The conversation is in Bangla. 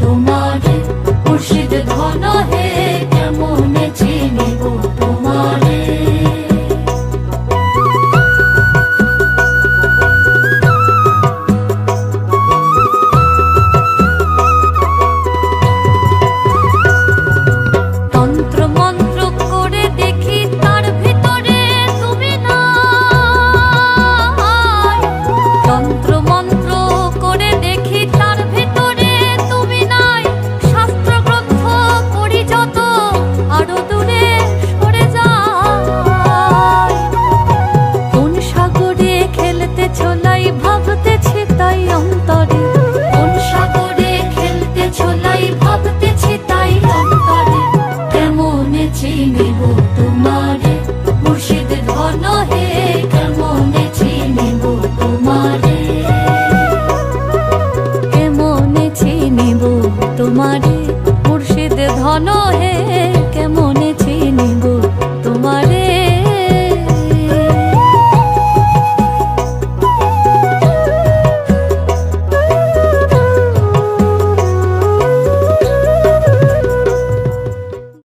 তোমারে মুর্শিদ ধন হে কেমন চিনিব me.